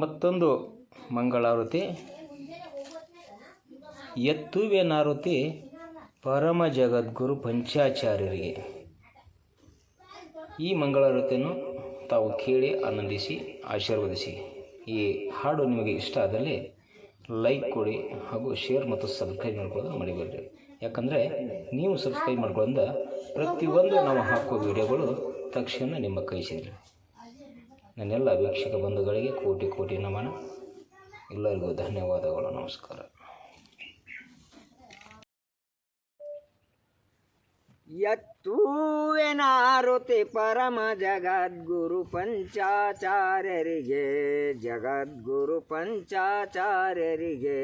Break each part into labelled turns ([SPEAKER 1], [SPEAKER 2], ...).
[SPEAKER 1] ಮತ್ತೊಂದು ಮಂಗಳಾರತಿ. ಎತ್ತುವೇನಾರತಿ ಪರಮ ಜಗದ್ಗುರು ಪಂಚಾಚಾರ್ಯರಿಗೆ. ಈ ಮಂಗಳಾರತಿಯನ್ನು ತಾವು ಕೇಳಿ ಆನಂದಿಸಿ, ಆಶೀರ್ವದಿಸಿ. ಈ ಹಾಡು ನಿಮಗೆ ಇಷ್ಟ ಆದಲ್ಲಿ ಲೈಕ್ ಕೊಡಿ ಹಾಗೂ ಶೇರ್ ಮತ್ತು ಸಬ್ಸ್ಕ್ರೈಬ್ ಮಾಡ್ಕೊಳ್ಳೋದು ಮಾಡಿಬಿಡ್ರಿ ಯಾಕಂದರೆ ನೀವು ಸಬ್ಸ್ಕ್ರೈಬ್ ಮಾಡ್ಕೊಳ್ಳೋದ್ರಿಂದ ಪ್ರತಿಯೊಂದು ನಾವು ಹಾಕೋ ವಿಡಿಯೋಗಳು ತಕ್ಷಣ ನಿಮ್ಮ ಕೈ ಸೇರಿ ನನ್ನೆಲ್ಲ ವೀಕ್ಷಕ ಬಂಧುಗಳಿಗೆ ಕೋಟಿ ಕೋಟಿ ನಮನ. ಎಲ್ಲರಿಗೂ ಧನ್ಯವಾದಗಳು. ನಮಸ್ಕಾರ.
[SPEAKER 2] ಎತ್ತುವೆನಾರುತಿ ಪರಮ ಜಗದ್ಗುರು ಪಂಚಾಚಾರ್ಯರಿಗೆ ಜಗದ್ಗುರು ಪಂಚಾಚಾರ್ಯರಿಗೆ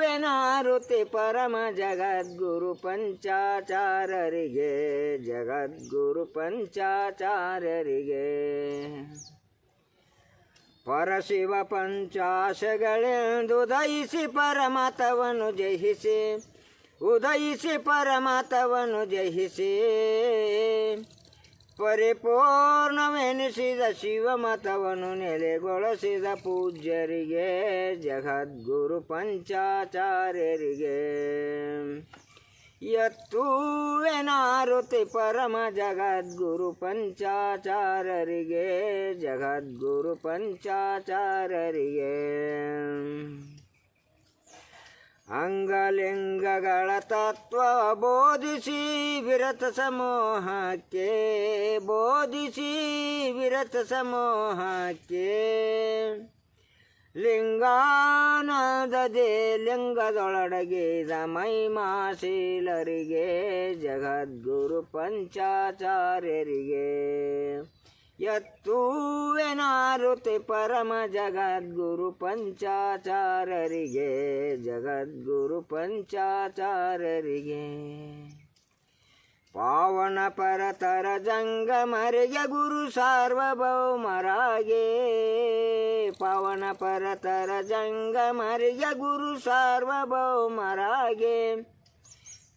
[SPEAKER 2] ಎತ್ತುವೆನಾರುತಿ ಪರಮ ಜಗದ್ಗುರು ಪಂಚಾಚಾರ್ಯರಿಗೆ ಜಗದ್ಗುರು ಪಂಚಾಚಾರ್ಯರಿಗೆ ಪರಶಿವ ಪಂಚಾಶಗಳೆಂದು ದಯಿಸಿ ಪರಮತವನ್ನು ಜಯಿಸಿ ಉದಯಿಸಿ ಪರಮತವನ್ನು ಜಯಿಸಿ. ಪರಿಪೂರ್ಣವೆನಿಸಿದ ಶಿವಮತವನ್ನು ನೆಲೆಗೊಳಿಸಿದ ಪೂಜ್ಯರಿಗೆ ಜಗದ್ಗುರು ಪಂಚಾಚಾರ್ಯರಿಗೆ. ಎತ್ತೂವೆನಾರುತಿ ಪರಮ ಜಗದ್ಗುರು ಪಂಚಾಚಾರ್ಯರಿಗೆ ಜಗದ್ಗುರು ಪಂಚಾಚಾರ್ಯರಿಗೆ. ಅಂಗಲಿಂಗಗಳ ತತ್ವ ಬೋಧಿಸಿ ವಿರತ ಸಮೂಹಕ್ಕೆ ಬೋಧಿಸಿ ವಿರತ ಸಮೂಹಕ್ಕೆ. ಲಿಂಗಾನದದೆ ಲಿಂಗದೊಳಡಗಿದ ಮೈಮಾಶೀಲರಿಗೆ ಜಗದ್ಗುರು ಪಂಚಾಚಾರ್ಯರಿಗೆ. ಎತ್ತುವೆನಾರುತಿ ಪರಮ ಜಗದ್ಗುರು ಪಂಚಾಚಾರರಿಗೆ ಜಗದ್ಗುರು ಪಂಚಾಚಾರರಿಗೆ. ಪಾವನ ಪರತರ ಜಂಗಮರಿಗೆ ಗುರು ಸಾರ್ವಭೌಮರಾಗೆ. ಪಾವನ ಪರತರ ಜಂಗಮರಿಗೆ ಗುರು ಸಾರ್ವಭೌಮರಾಗೆ.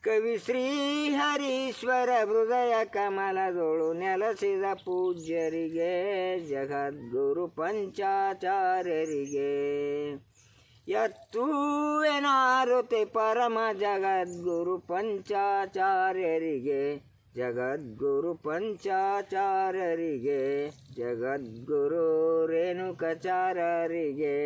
[SPEAKER 2] ಕವಿ ಶ್ರೀ ಹರೀಶ್ವರ ಹೃದಯ ಕಮಲದೊಳು ನೆಲೆಸಿದ ಪೂಜ್ಯರಿಗೆ, ಜಗದ್ಗುರು ಪಂಚಾಚಾರ್ಯರಿಗೆ. ಎತ್ತೂವೆನಾರುತಿ ಪರಮ ಜಗದ್ಗುರು ಪಂಚಾಚಾರ್ಯರಿಗೆ ಜಗದ್ಗುರು ಪಂಚಾಚಾರ್ಯರಿಗೆ, ಜಗದ್ಗುರು ರೇಣುಕಾಚಾರ್ಯರಿಗೆ.